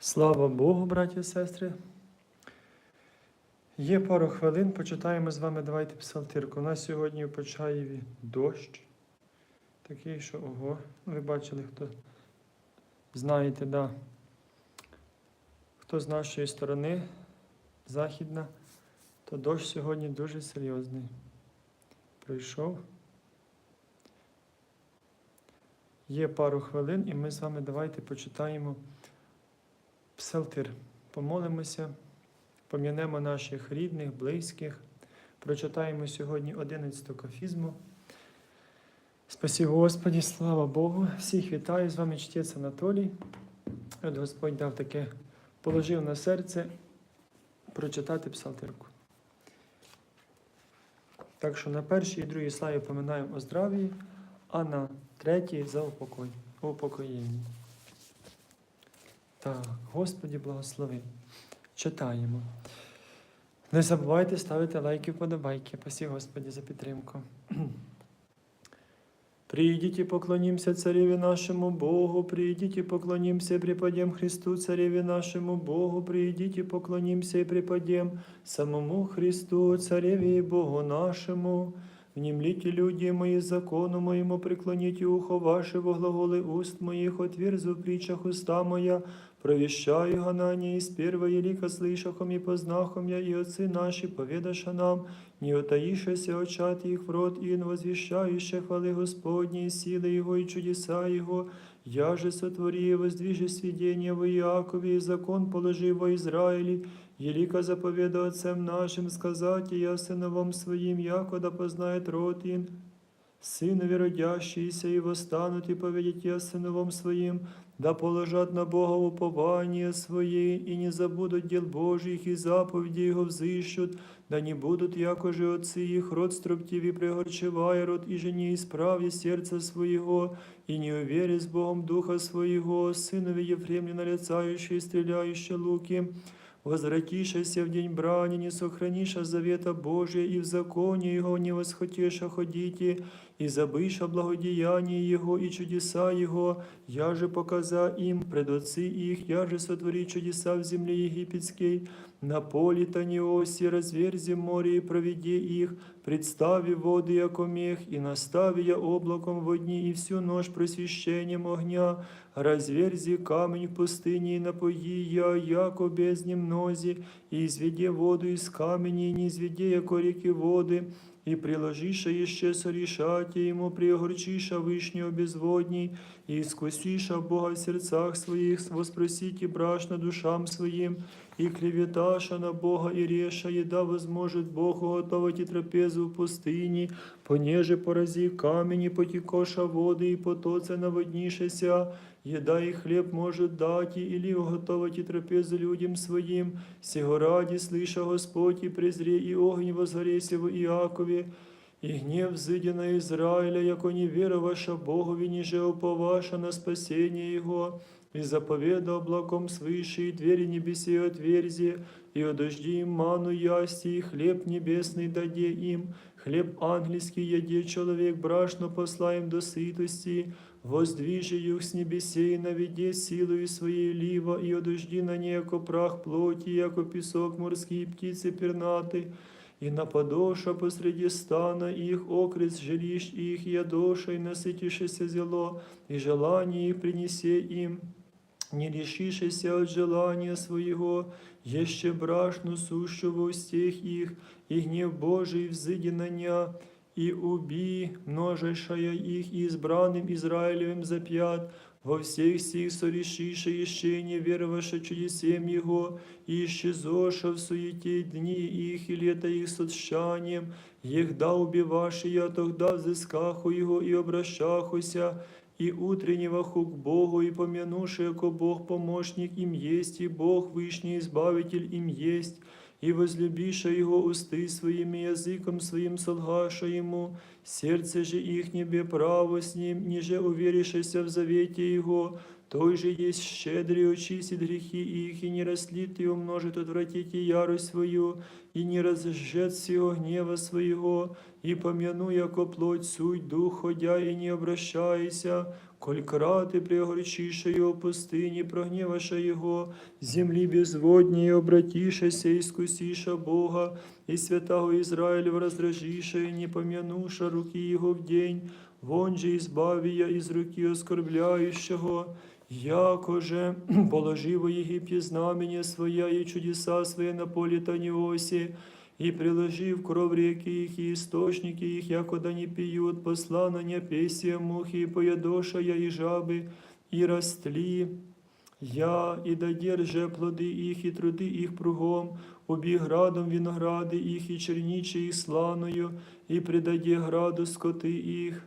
Слава Богу, браті і сестри. Є пару хвилин, почитаємо з вами, давайте псалтирку. У нас сьогодні в Почаєві дощ. Такий, що ого, ви бачили, хто знаєте, да. Хто з нашої сторони, західна, то дощ сьогодні дуже серйозний. Прийшов. Є пару хвилин, і ми з вами давайте почитаємо псалтир. Помолимося, пом'янемо наших рідних, близьких. Прочитаємо сьогодні 11 кафізму. Спасі Господі, слава Богу! Всіх вітаю з вами чтець Анатолій. От Господь дав таке, положив на серце прочитати псалтирку. Так що на першій і другій славі поминаємо о здрав'ї, а на третій за упокоєння. Так, Господі благослови. Читаємо. Не забувайте ставити лайки, вподобайки. Спасі Господі за підтримку. Придите, и поклонимся Цареве нашему Богу, придите, и поклонимся и преподем Христу, Цареве нашему Богу, придите, и поклонимся и преподем самому Христу, Цареве и Богу нашему. Внемлите, люди мои, закону моему, преклоните ухо ваше во глаголы уст моих, отверзу в притчах уста моя, провещаю гонание из первого лика слышахом и познахом я, и отцы наши поведаша нам, не утаишься очат их в рот, и возвещающие хвалы Господней, силы Его и чудеса Его, я же сотвори и воздвижи сведения во Иакове, и закон положи во Израиле, Елика заповеда отцем нашим сказать, и я сыновом своим, якода познает род ин, Сынові родящиеся и восстанут, и поведет я сыновом своим, да положат на Бога упование свои, и не забудут дел Божьих, и заповеди Его взыщут, да не будут, якоже отцы их, род строптиви пригорчевая род, и же не исправи сердца своего, и не увери с Богом духа своего, сынове Ефремля нарицающие, стреляющие луки, Возвратишься в день брани, не сохраниша завета Божия, и в законе Его не восхотеша ходите, и забыша благодеяние Его и чудеса Его, я же показа им пред отцы их, я же сотвори чудеса в земле египетской, на поле Таниосе разверзи море и проведи их, представи воды, яко мех, и настави я облаком в дни и всю ночь просвещением огня, разверзи камень в пустыне и напои я, яко бездне мнози, и изведи воду из камени, и не изведи, яко реки воды, и приложиша еще сорешати ему, приогорчиша вышнего безводней, и искусиша Бога в сердцах своих, воспросите брашно душам своим, и клеветаша на Бога и реша, еда возможет Богу готовить и трапезу в пустыне, понеже порази камень, и потекоша воды, и потоце наводнишеся, еда и хлеб может дать, или уготовить и трапезу людям своим, сего ради слыша Господь, и презре, и огонь возгоресе в Иакове, и гнев взыдя на Израиля, яко не вера ваша Богові, ніже уповаша на спасение Его, и заповеда облаком свыше, и двери небеси отверзи, и одожди им ману ясти, и хлеб небесный даде им, хлеб ангельский яде человек, брашно посла им до сытости, воздвижи их с небесей, наведе силою своей лива, и одожди на ней, яко прах плоти, яко песок морские птицы пернаты, и нападоша посреди стана их, окрест жилищ их, ядошей насытишеся зело, и желание их принесе им, не лишишися от желания своего, еще брашну сущу в устех их, и гнев Божий взыди на ня, и уби множешая их и избранным Израилевым запят, во всех сих сорешиша еще не вероваша чудесем Его, и исчезоша в суете дни их и лето их с отщанием, егда убиваши я, тогда взыскаху Его и обращахуся, и утреннего ху к Богу, и помянувши, яко Бог помощник им есть, и Бог Вышний Избавитель им есть, и возлюбиша Его усты своими языком своим солгаша Ему, сердце же их небе право с Ним, ниже уверишься в завете Его, той же есть щедрый очистит грехи их, и не растлит и умножит отвратить и ярость свою, и не разжжет всего гнева своего, и помяну, яко плоть суть, дух ходя, и не обращайся, коль краты пригорчиша его в пустыне, прогневаша его, земли безводней, обратишася, искусиша Бога, и святого Израилев раздражиша, и не помянуша руки его в день, вон же избави я из руки оскорбляющего, Яко же положи во Египте знамение своя и чудеса свои на поле Таниосе, и приложи в кровь реки их и источники их, яко да не пьют, посла на непесие мухи, и поядошая и жабы, и растли. Я и додерже плоди их, и труди их кругом, убі градом виногради їх, і черніче їх сланою, і придаде граду скоти їх,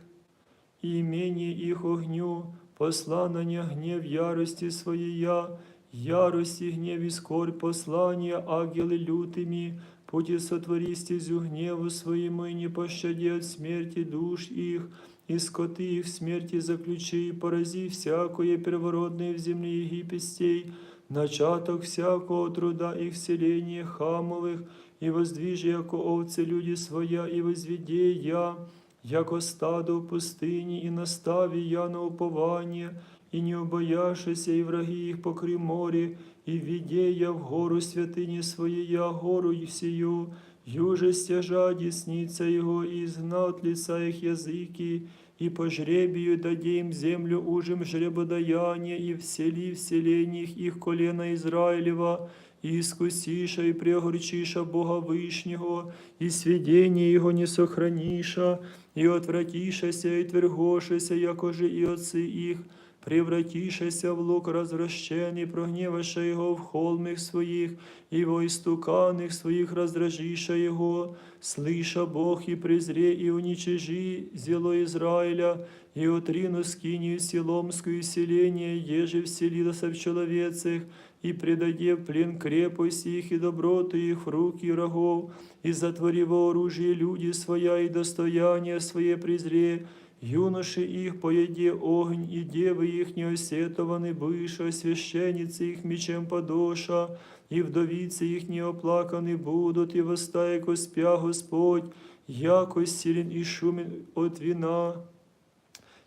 і імені їх огню, посланання гнев ярости своєя, ярости гнев и скорбь послания ангелы лютыми, пути сотвори стезю гневу своему и не пощади от смерти душ их, и скоты их в смерти заключи, и порази всякое первородное в земле египетстей, начаток всякого труда их вселения хамовых, и воздвижи, яко овцы люди своя, и возведе я, яко стадо в пустыне, и настави я на упование, и не обояшися, и враги их покри море, и введе я в гору святыни своей, гору сию, юже стяжа десница его, и изгнал от лица их языки, и по жребию даде им землю ужим жребодаяние, и всели в селениях их колена Израилева, и искусиша, и прегорчиша Бога Вышнего, и сведение Его не сохраниша, и отвратишася, и твергошася, якоже и отцы их, превратишася в лук развращений, прогневаша Его в холмах своих, и во истуканных своих раздражиша Его, слыша Бог и презре, и уничижи зело Израиля, и отрину скинию Силомскую селение, еже вселилось в человецах, и предаде в плен крепость их и доброту их в руки врагов, и затвори во люди своя и достояние свое презре, юноши их поеде огонь, и девы их неосетованы быша, священницы их мечем подоша, и вдовицы их неоплаканы будут, и восстая коспя Господь, яко силен и шумен от вина.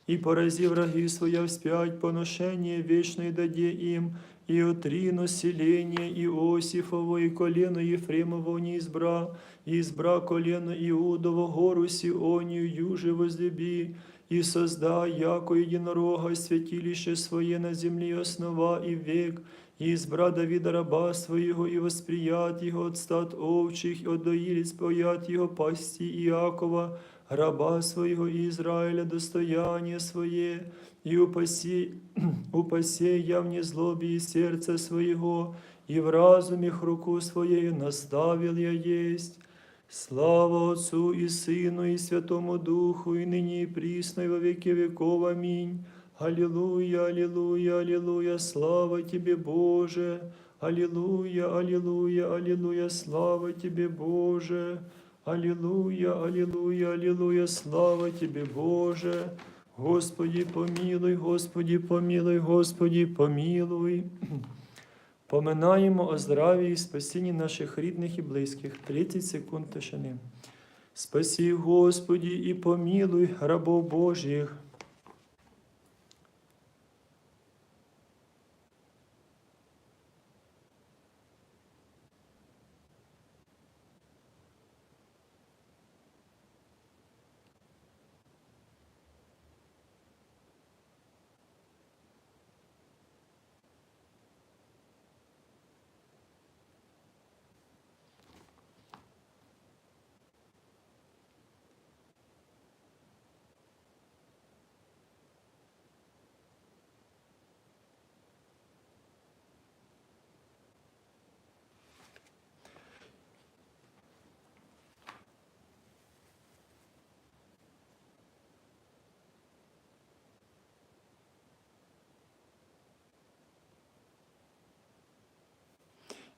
И порази враги своя вспять, поношение вечное даде им, и отрину селение Иосифово, и колено Ефремово не избра, и избра колено Иудово, гору Сионию, юже возлюби, и создай, яко единорога, святилище свое на земле основа и век, и избра Давида раба своего, и восприят его от стад овчих, и от доилиц поят его пасти Иакова, раба своего и Израиля, достояние свое, и упаси, я в незлобе и сердце своего, и в разуме их руку своею наставил я есть. Слава Отцу и Сыну и Святому Духу, и ныне и присно, и во веки веков. Аминь. Аллилуйя, аллилуйя, аллилуйя, слава Тебе, Боже. Аллилуйя, аллилуйя, аллилуйя, слава Тебе, Боже. Аллилуйя, аллилуйя, аллилуйя, слава Тебе, Боже. Господи, помилуй, Господи, помилуй, Господи, помилуй. Поминаємо о здраві і спасінні наших рідних і близьких. 30 секунд тишини. Спасі, Господі, і помилуй рабов Божих.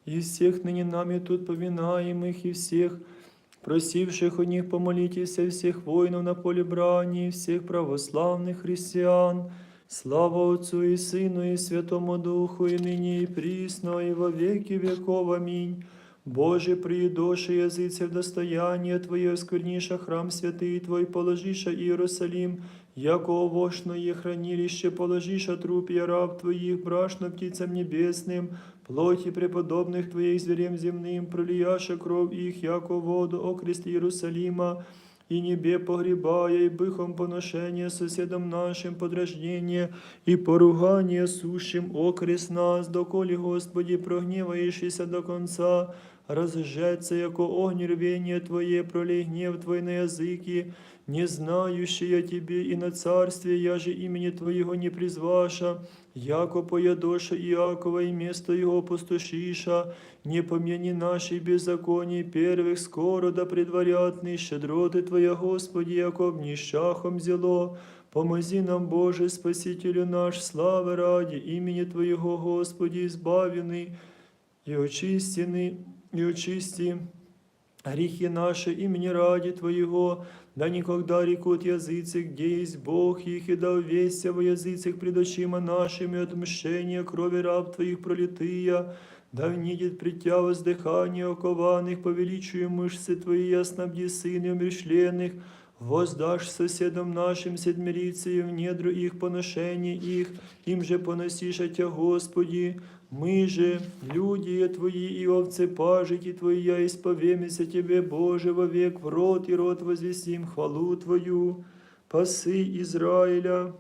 и всех ныне нами тут поминаемых, и всех просивших у них помолитесь, и всех воинов на поле брани, и всех православных христиан, Слава Отцу и Сыну и Святому Духу, и ныне и присно, и во веки веков. Аминь. Боже, приидоши языцев достояние Твое, скверниша храм святый Твой, положиша Иерусалим, яко овошное хранилище, положиша трупья раб Твоих, брашно птицам небесным, плоти преподобных Твоих зверем земным, пролияша кровь их, яко воду окрест Иерусалима, и небе погребая, и быхом поношение соседом нашим подражнение, и поругание сущим окрест нас, доколе, Господи, прогневаешься до конца, разжеться, яко огонь рвение Твое, пролей гнев Твой на языки, не знающие Тебе и на царстве, я же имени Твоего не призваша, яко поядоша Иакова и место его опустошиша, не помяни нашей беззаконий первых скоро да предварятный, щедроты Твоя, Господи, яко обнищахом зело, Помози нам, Боже, Спасителю наш, слави ради имени Твоего, Господи, избавленный, и очистены, и очисти грехи наши имени ради Твоего, да никогда рекут языцы, где есть Бог их, и да увесься во языцах пред очима нашими отмщение крови раб Твоих пролитыя, да внидит пред Тя воздыхание окованных, повеличую мышцы Твои, и оснабди сыны умершленных, воздашь соседам нашим седмирицею в недру их поношение их, им же поносишь Тя, Господи, мы же, люди Твои и овцы пажити Твои, я исповемся Тебе, Боже, вовек в рот и рот возвестим хвалу Твою, пасы Израиля.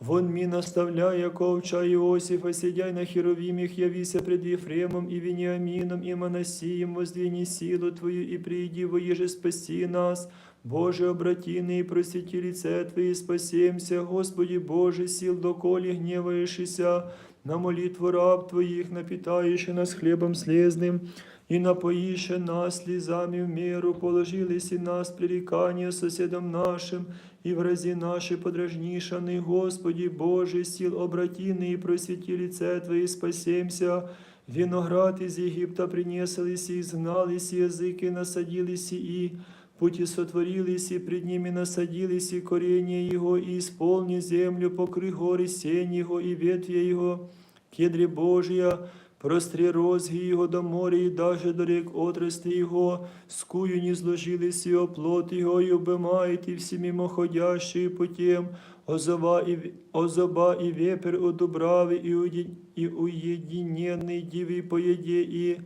Вон ми наставляя ковча Иосифа, сидяй на херовимих, явися пред Ефремом и Вениамином и Манасием, воздвини силу Твою и приди, воеже спаси нас. Боже, обратины и просвети лице Твои, спасемся, Господи Боже, сил доколе гневаешься, на молитву раб Твоих, напитаешь нас хлебом слезным, и напоише нас слезами в меру, положились и нас пререкания соседам нашим, и врази наши подражнишаны, Господи Боже, сил обратины и просвети лице Твои, спасемся. Виноград из Египта принеслись и изгнались, и языки насадились и пути сотворились, и пред ними насадились, и коренья Его, и исполни землю, покры горы сень Его, и ветвя Его, кедри Божия, простри розги Его до моря, и даже до рек отрасти Его, скую не зложились и оплот Его, и обымает, и всі мимоходящие путем, озова и, в- озоба и вепер у дубравы, и, уди- и уединенный диви поеде, и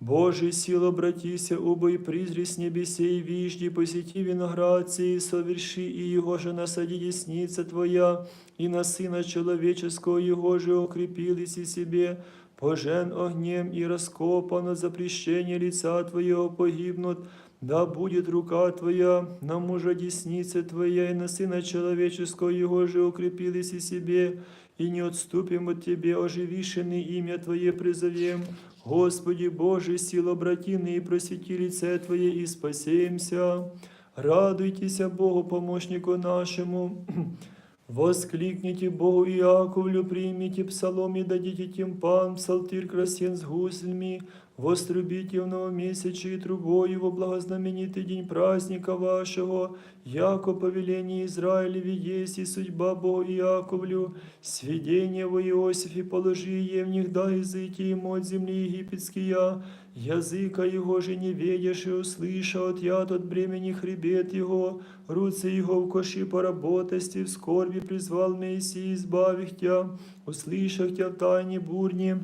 Боже, сил обратися, убой призри с небесе и вижди, посети виноград сей, соверши, и его же насади десница Твоя, и на Сына Человеческого его же укрепились и себе, пожен огнем и раскопано запрещение лица Твоего погибнут, да будет рука Твоя на мужа десница Твоя, и на Сына Человеческого его же укрепились и себе, и не отступим от Тебе, оживишенный имя Твое призовем. Господи Боже, сила братины и просвети лице Твое, и спасемся. Радуйтеся Богу, помощнику нашему. Воскликните Богу Иаковлю, примите псалом и дадите тимпан, псалтирь красен с гуслями, вострубите в новомесячие трубою во благознаменитый день праздника вашего, яко повеление Израилеве есть и судьба Богу Иаковлю, сведение во Иосифе положи е в них да языки им от земли египетские, языка его же не ведешь и услыша от яд от бремени хребет его, руцы его в коши поработости, в скорби призвал Моисей, избавих тя, услышах тя в тайне бурни,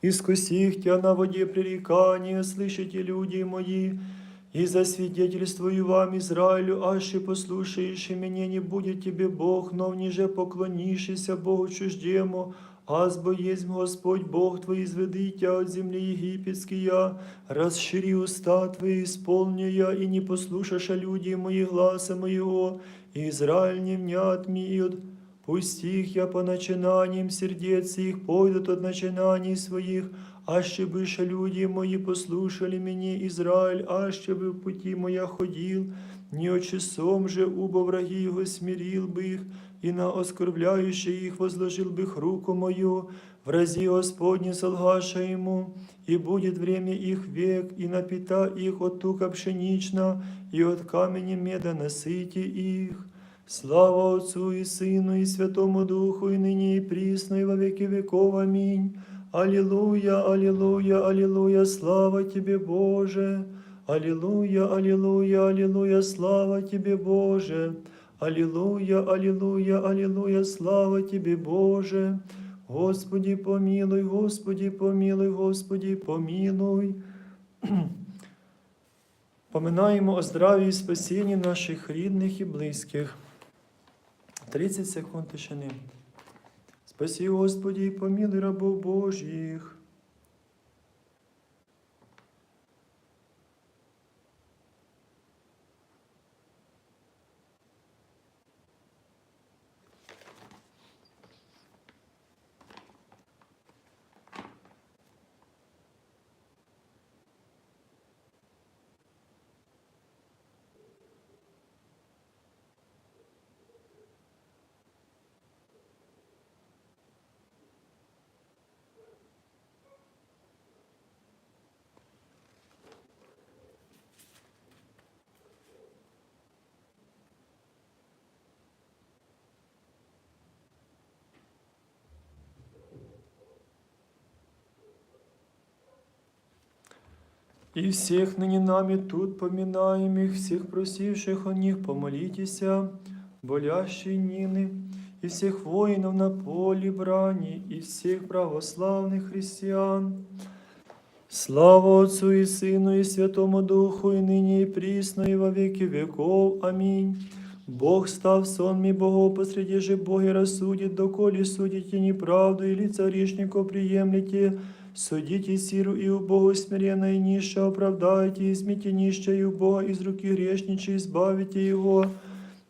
Искусих тя на воде пререкания, слышите, люди мои, и засвидетельствую вам, Израилю, аще послушаешь меня, не будет тебе Бог, но ниже поклонишься Богу чуждему, Азбо есть Господь Бог твой, изведи тя от земли египетския, расшири уста твои, исполни я, и не послушаша люди мои гласа моего, и Израиль не внят ми, Пусти их я по начинаниям сердец их, пойдут от начинаний своих, аще быше люди мои послушали меня, Израиль, аще бы в пути моя ходил, не от часом же, убо враги его смирил бы их, и на оскорбляющие их возложил бы их руку мою, в рази Господне солгаша ему, и будет время их век, и напита их от тука пшенична, и от камени меда насыти их. Слава Отцу і Сину, і Святому Духу, і нині, і прісно, і во віки віков. Амінь. Алілуя, алілуя, алілуя, слава Тобі, Боже. Алілуя, алілуя, алілуя, слава Тобі, Боже. Алілуя, алілуя, алілуя, слава Тобі, Боже. Господі помилуй, Господі помилуй, Господі помилуй. Поминаємо о здраві і спасінні наших рідних і близьких. 30 секунд тишини. Спасі, Господи, помилуй рабов Божих. И всех ныне нами тут поминаем их, всех просивших о них, помолитеся, болящие Нины, и всех воинов на поле брани, и всех православных христиан. Слава Отцу и Сыну и Святому Духу, и ныне и присно, и во веки веков. Аминь. Бог став сонми Богов посреди же Боги рассудит, доколе судите неправду, или царишников приемлете, Судите сиру и у Бога смиренно и нище оправдайте, измите нище и Бога из руки грешничей избавите его.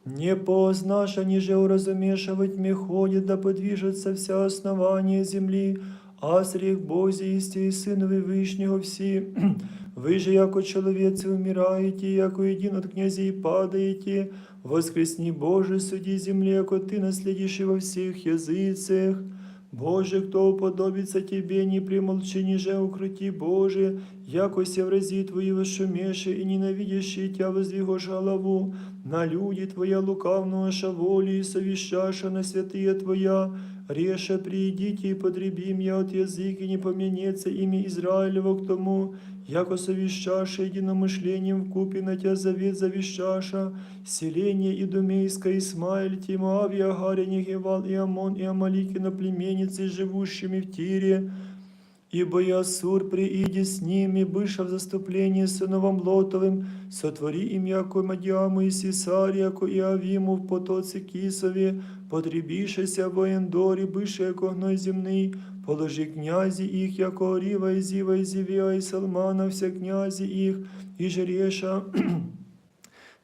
Не познаша, ниже уразумешивать мне ходит, да подвижется вся основание земли, а срех Бозі істі і Синові Вишнього всі. Ви же, яко чоловіці, умираєте, яко един от князей падаєте, воскресни Боже, суді землі, яко ти наслідишь во всіх язицях. Боже, кто уподобится Тебе, не примолчи, ниже укрути, Боже, якося врази Твои вошумеши и ненавидящие Тя воздвигош голову, на люди Твоя лукавного шаволи и совещаша на святые Твоя, реша приидите и подребим я от язык, и не поменется имя Израилева к тому, яко совещаша единомышлением в купе на Тя завет завещаша, селение Идумейска, Исмаиль, Тимоав, и Агаря, Негевал, и Амон, и Амалики, наплеменницы, живущими в Тире, Ибо и Ассур прииди с ними, быша в заступлении с сыновом Лотовым, сотвори им яко Мадиаму и Сисар, яко и Авиму в потоці Кисові, потребішеся в Эндорі, быше яко гной земний, положи князі їх, яко Оріва, і Зіва, і Зівія, і Салмана, вся князі їх, і Жереша,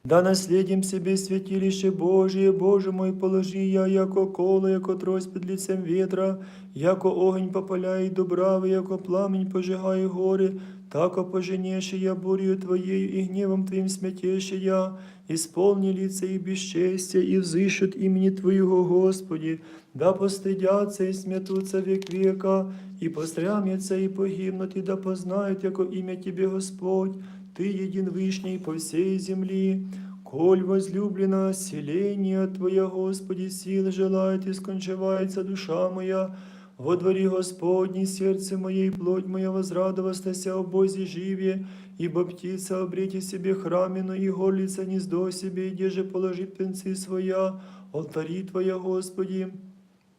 Да наследим себе святилище Божие, Боже мой, положи я, яко коло, яко трось під лицем ветра, яко огонь попаляє добрави, яко пламень пожигає гори, тако поженеше я бурю Твоею и гневом Твоим смятеше я, исполни лица и бесчестия, и взыщут имени Твоего, Господи, да постыдятся и смятутся век века, и пострямятся и погибнут, и да познают, яко имя Тебе, Господь, Ты един вышний по всей земли, коль возлюблено селение Твоя, Господи, сил желает, и скончивается душа моя, во дворе Господней сердце мое и плоть моя возрадовастася о Бозе живе, ибо птица обрети себе храмину и горлица гнездо себе, где же положит пенцы своя, алтари Твоя, Господи,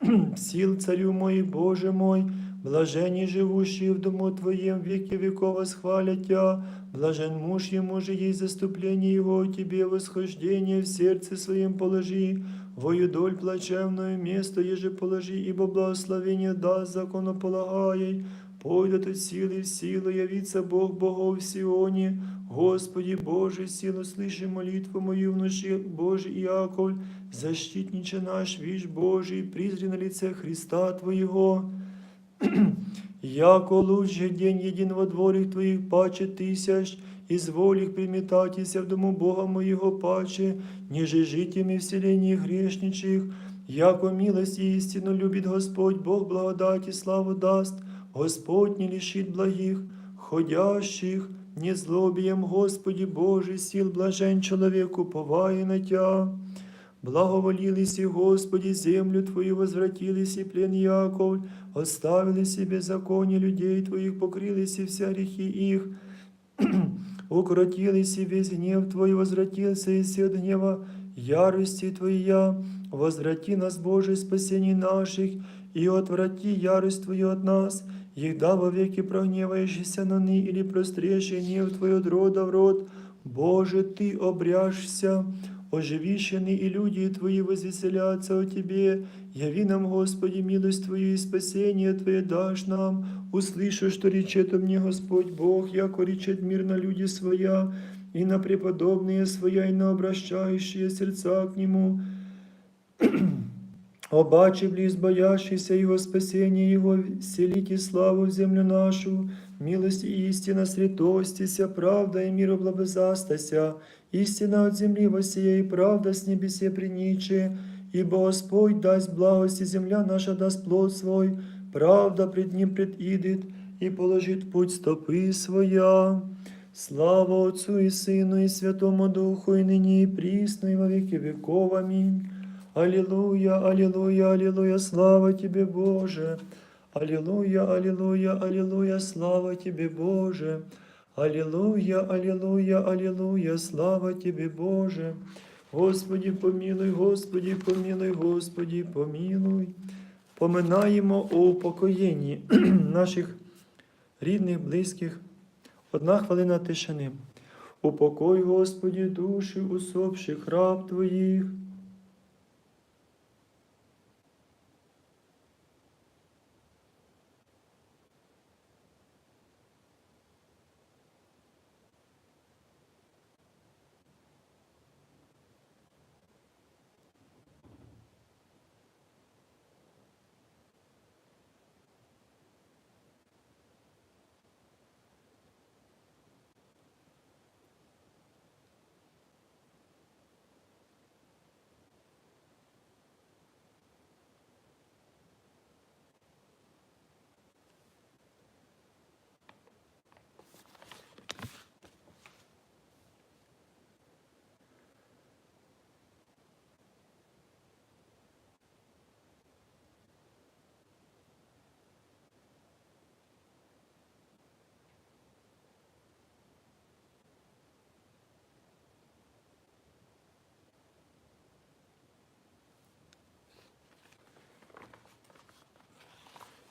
сил царю мой, Боже мой, блаженні живущие в дому Твоем веки веков восхвалят Тя, блажен муж ему же есть заступление его, Тебе восхождение в сердце своем положи, вою доль плачевное место еже положи, ибо благословение даст законополагай, пойдут от силы в силу, явится Бог Богов в Сионе, Господи Боже, силу слыши молитву мою в ночи, Боже Иаков, защитниче наш, вишь Божий, призри на лице Христа Твоего. Яко лучше день един во дворах Твоих паче тысяч, изволь их приметатися в дому Бога моего паче, ниже житиями в селении грешничих, яко милость и истину любит Господь, Бог благодать славу даст, Господь не лишит благих, ходящих, не злобием, Господи Боже, сил блажен человеку, поває на Тя. Благоволились и, Господи, землю Твою возвратились, и плен Яков, оставили себе законе людей Твоих, покрылись и вся грехи их, укротились и весь гнев Твой возвратился, и все от гнева ярости Твоя, возврати нас, Боже, спасение наших, и отврати ярость Твою от нас, егда во веки прогневаешься на ны, или прострешь гнев Твой от рода в род, Боже, Ты обряжься, оживищены и люди Твои возвеселятся о Тебе. Яви нам, Господи, милость Твою и спасение Твое дашь нам. Услышу, что речет о мне Господь Бог, яко речет мир на люди своя, и на преподобные своя, и на обращающие сердца к Нему. Обаче близ боящийся Его спасения Его, селите славу в землю нашу, милость и истина святостися, правда и мир облабезастася, истина от земли восія, и правда с небесе приниче, ибо Господь даст благость, и земля наша даст плод свой, правда пред Ним предидет, и положит в путь стопы своя. Слава Отцу и Сыну, и Святому Духу, и ныне, и присно, и во веки веков. Аминь. Аллилуйя, аллилуйя, аллилуйя, слава Тебе, Боже. Аллилуйя, аллилуйя, аллилуйя, слава Тебе, Боже. Аллилуйя, аллилуйя, аллилуйя, слава Тебе, Боже. Господи, помілуй, Господі помілуй, Господі помілуй. Поминаємо у упокоєнні наших рідних, близьких. Одна хвилина тишини. Упокой, Господі, душі усопших раб Твоїх.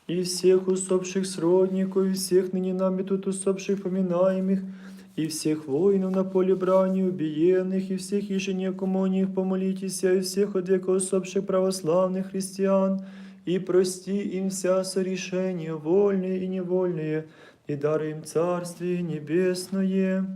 и всех усопших сродников, и всех ныне нами тут усопших поминаемых, и всех воинов на поле брани убиенных, и всех ежене коммуниях помолитесь, и всех от века усопших православных христиан, и прости им вся сорешения, вольные и невольные, и дары им Царствие Небесное.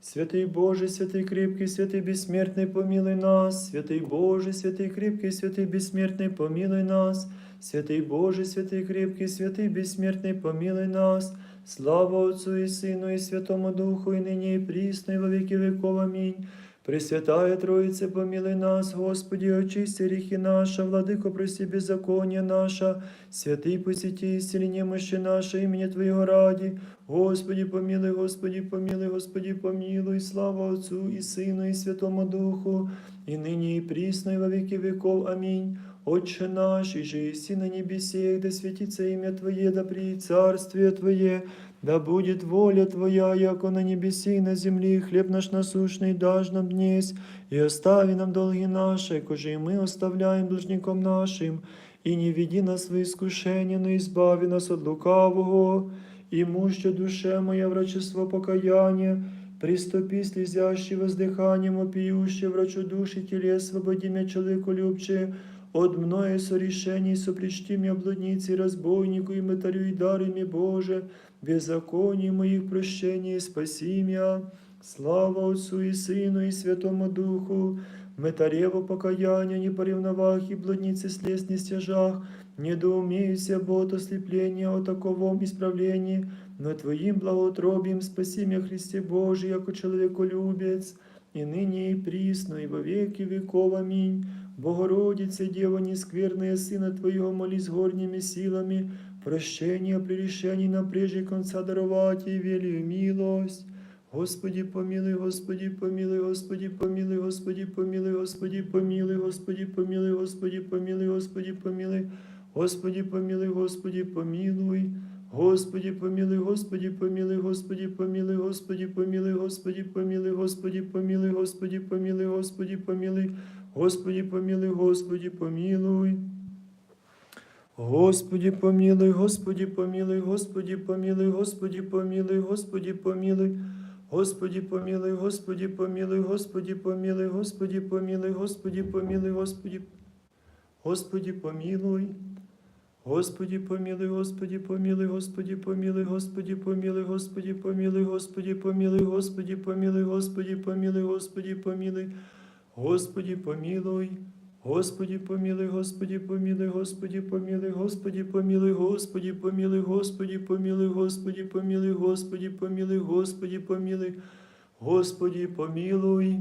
Святый Боже, святый крепкий, святый бессмертный, помилуй нас. Святый Боже, святый крепкий, святый бессмертный, помилуй нас. Святый Боже, святый крепкий, святый бессмертный, помилуй нас. Слава Отцу и Сыну и Святому Духу, и ныне и присно, и во веки веков. Аминь. Пресвятая Троице, помилуй нас, Господи, очисти грехи наши, Владыко, прости беззаконие наше, святый посети исцели немощи наши, имени Твоего ради. Господи, помилуй, Господи, помилуй, Господи, помилуй, слава Отцу и Сыну и Святому Духу, и ныне и присно, и во веки веков. Аминь. Отче наш, и же еси на небесе, да светится имя Твое, да приедет царствие Твое, да будет воля Твоя, яко на небеси и на земли, хлеб наш насущный дашь нам днесь, и остави нам долги наши, кожи и мы оставляем должником нашим, и не веди нас в искушение, но избави нас от лукавого, и муще душе моя врачество покаяние, Приступи слезящий воздыханием, опиющий врачу души телес, свободи меня, человеку любче, от мною сорешений сопричти мне блудницы, разбойнику и мытарю и дарами Боже, беззаконие моих прощения, спаси меня. Слава Отцу и Сыну и Святому Духу, Метарево покаяние, не поревновах и блудницы слез не стяжах, недоумейся, бо от ослепления о таковом исправлении, но Твоим благоутробием спаси меня, Христе Божий, яко человеколюбец, и ныне и присно, и во веки веков. Аминь. Богородице, Дева нескверная, Сына Твоего, молись горними силами, прощения при решении на прежде конца даровать и велию милость. Господі помилуй, Господі помилуй, Господі помилуй, Господі помилуй, Господі помилуй, Господі помилуй, Господі помилуй, Господі помилуй, Господі помилуй, Господі помилуй. Господі помилуй, Господі помилуй, Господі помилуй, Господі помилуй, Господі помилуй, Господі помилуй, Господі помилуй, Господі помилуй, Господі помилуй, Господі помилуй. Господі помилуй, Господі помилуй, Господі помилуй, Господі помилуй, Господі помилуй. Господі помилуй, Господі помилуй, Господі помилуй, Господі помилуй, Господі помилуй, Господі. Господі помилуй. Господі помилуй, Господі помилуй, Господі помилуй, Господі помилуй, Господі помилуй, Господі помилуй, Господі помилуй, Господі помилуй, Господі помилуй, Господі помилуй. Господі помилуй, Господі помилуй, Господі помилуй, Господі помилуй, Господі помилуй, Господі помилуй, Господі помилуй, Господі помилуй, Господі помилуй, Господі помилуй.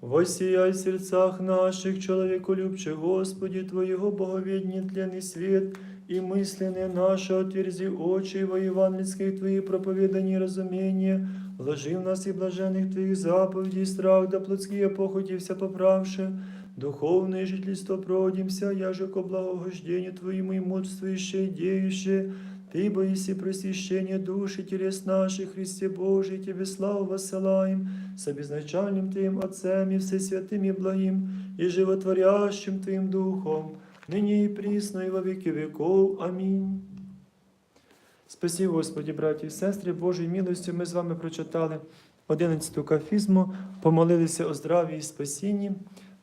Воссияй в сердцах наших, человеколюбче, Господи, Твоего боговедни тленный свет, и мысленные наши отверзи очи во евангельских Твои проповедания разумения, вложи в нас и блаженных Твоих заповедей, страх да плотские похоти вся поправши, духовное жительство проводимся, яже ко благогождению Твоему и мудрствующее, деющее, Ты боиси просвящения души телес наших, Христе Божий, Тебе славу воссылаем, с обезначальным Твоим Отцем и Всесвятым и благим, и животворящим Твоим Духом, ныне и присно, и во веки веков. Амінь. Спасі, Господі, браті і сестри, Божою милостю ми з вами прочитали 11 кафізму, помолилися о здраві і спасінні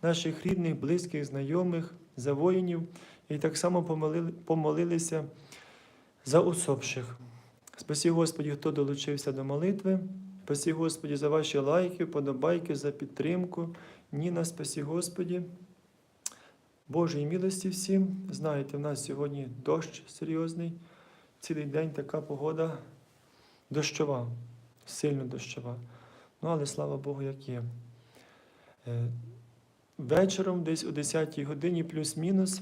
наших рідних, близьких, знайомих, за воїнів, і так само помолили, помолилися за усопших. Спасі Господі, хто долучився до молитви. Спасі Господі за ваші лайки, подобайки, за підтримку. Ніна, спасі Господі. Божої милості всім. Знаєте, в нас сьогодні дощ серйозний. Цілий день така погода дощова, сильно дощова. Ну, але слава Богу, як є. Е, Вечором, десь о 10 годині, плюс-мінус,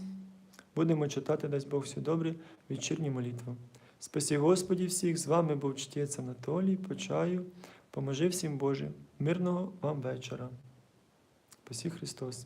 будемо читати, дасть Бог все добре, вечірню молитву. Спасі Господі всіх, з вами був чтець Анатолій, почаю. Поможи всім Боже. Мирного вам вечора. Спасі Христос.